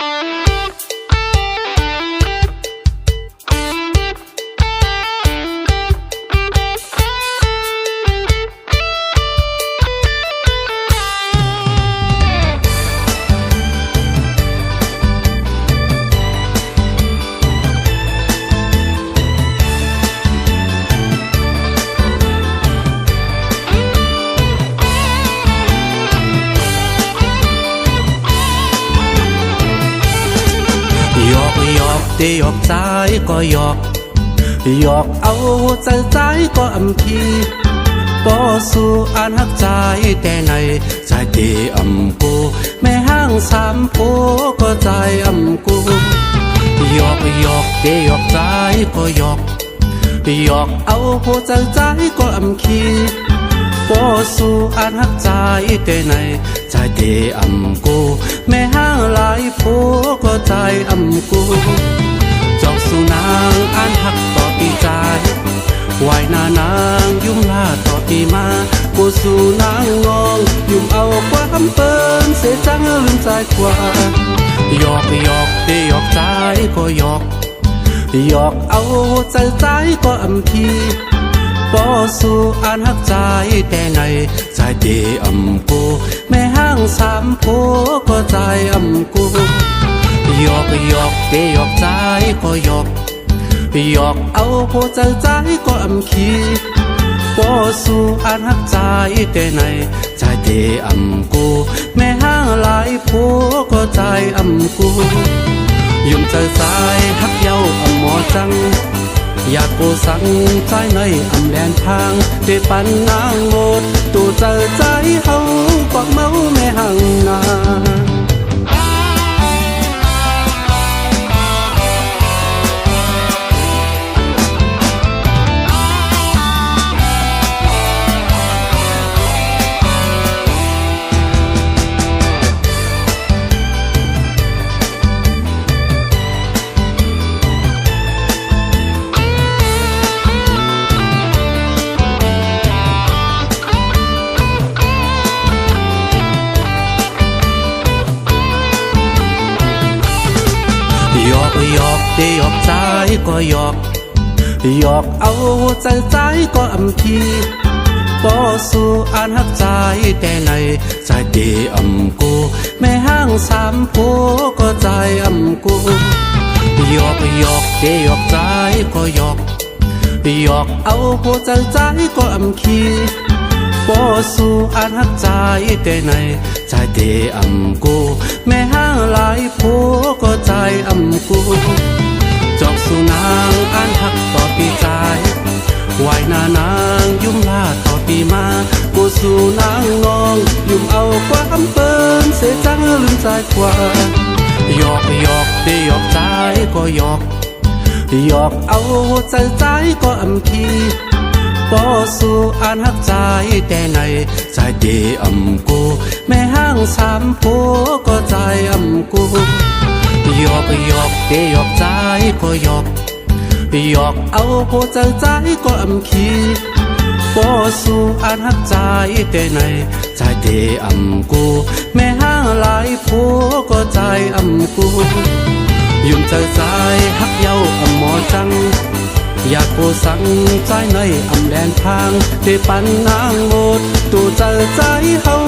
Bye. หยอกเตหยอกใจก็หยอก หยอกเอาใจใจก็อำพีบ่สู้อ่านหักใจแต่ในใจเตอำกูแม่ห้างสามโพก็ใจอำกูหยอกหยอกเตหยอกใจก็หยอก หยอกเอาหัวใจใจก็อำคีบ่สู้อ่านหักใจแต่ในใจเตอำกูแม่ห้างหลายผู้ ใจอำกูจอกสู่นางอ่านหักต่อปีใจไหวหน้านางยุ่มลาต่อปีมากูสู่นางงองยุ่มเอาความเปิ้นเสจังลืมใจกว่าหยอกหยอกเตหยอกใจก็หยอกหยอกเอาใจใจก็อำพีบ่สู้อ่านหักใจแต่ในใจเตอำกูแม่ห้างสามผู้ก็ใจอำกู ยอกหยอกเตหยอกใจก็หยอกหยอกเอาหัวใจใจก็อำคีบ่สู้อ่านหักใจแต่ในใจเตอำกูแม่ห้างหลายผู้ก็ใจอำกูยุ่มใจใจหักเย้าอำหมอจังอยากกูสั่งใจในอำแลนทางได้ปันนางโมดตูเจอใจเฮาปักเมาแม่หังนา อกหยอกเตหยอกใจก็หยอกหยอกเอาใจใจก็อำทีบ่สู้อ่านหักใจแต่ในใจเตอำกูแม่ห้างสามผู้ก็ใจอำกูหยอกหยอกเตหยอกใจก็หยอกหยอกเอาหัวใจใจก็อำคี บ่สู้อ่านหักใจแต่ในใจเตอำกูแม่ห้างหลายผู้ก็ใจอำกูจอกสู่นางอ่านหักต่อปีใจไหวหน้านางยุ่มลาต่อปีมากูสู่นางงองยุ่มเอาความเปิ้นเสียจังลืมใจกว่าหยอกหยอกเตหยอกใจก็หยอกหยอกเอาใจใจก็อำ คีบ่สู้อ่านหักใจแต่ในใจเตอำกูแม่ห้างสามผู้ก็ใจอำกูหยอกหยอกเตหยอกใจก็หยอกหยอกเอาหัวใจใจก็อำคีบ่สู้อ่านหักใจแต่ในใจเตอำกู แม่ห้างหลายผู้ก็ใจอำกูยุ่มใจใจหักเย้าอำหมอจัง อยากกูสั่งใจในอำแลนทางที่ปันนางหมดตูเจอใจเฮา